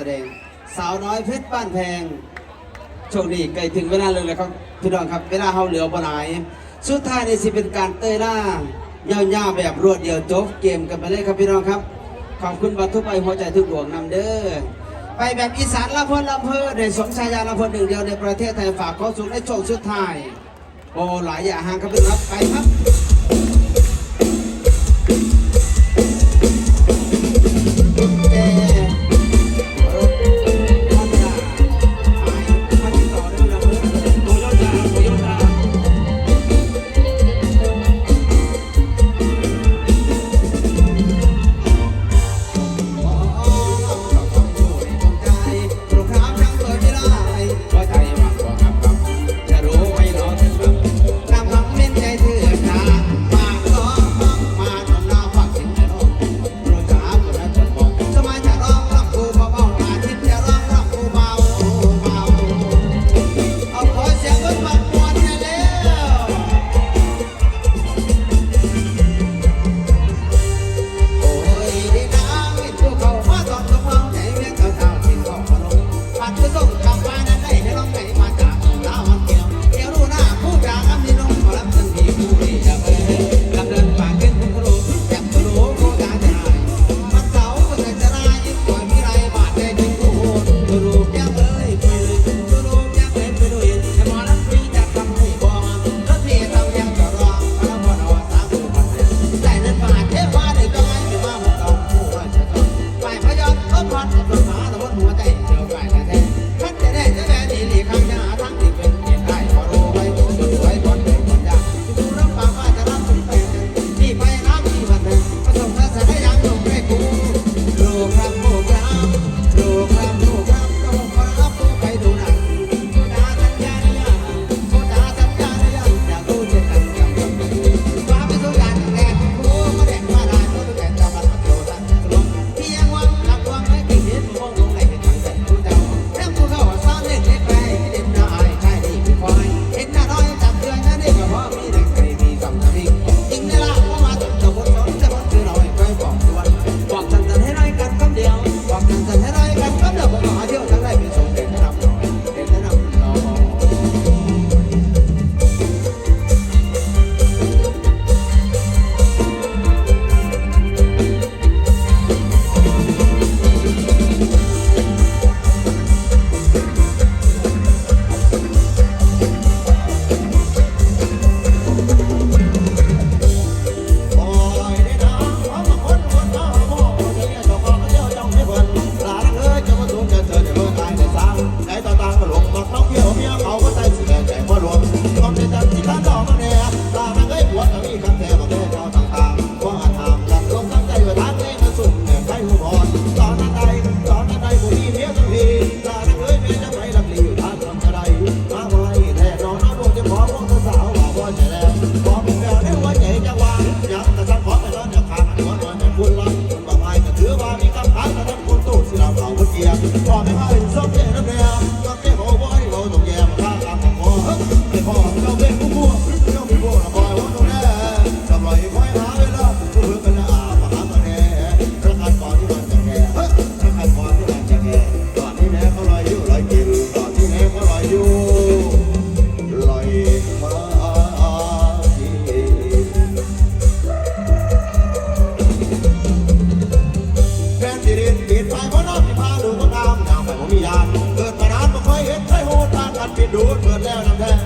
แสดง สาวน้อยเพชรบ้านแพงโชคดีใกล้ถึงเวลาเลยแล้วครับพี่น้องครับเวลาเฮาเหลือบ่หลายสุดท้ายในสิเป็นการเตยล่าเยาวๆแบบรวดเดียวจบเกมกันไปเลยครับพี่น้องครับ ขอบคุณบัตทุกใบหัวใจทุกดวงนำเด้อไปแบบอีสานละเพลินละเพลินในสมชายาละเพลินหนึ่งเดียวในประเทศไทยฝากข้อสุดในโชคสุดท้ายโอ้หลายอย่างห่างกันไปครับไปครับ i Party, the party. Mamy pędzą Bye.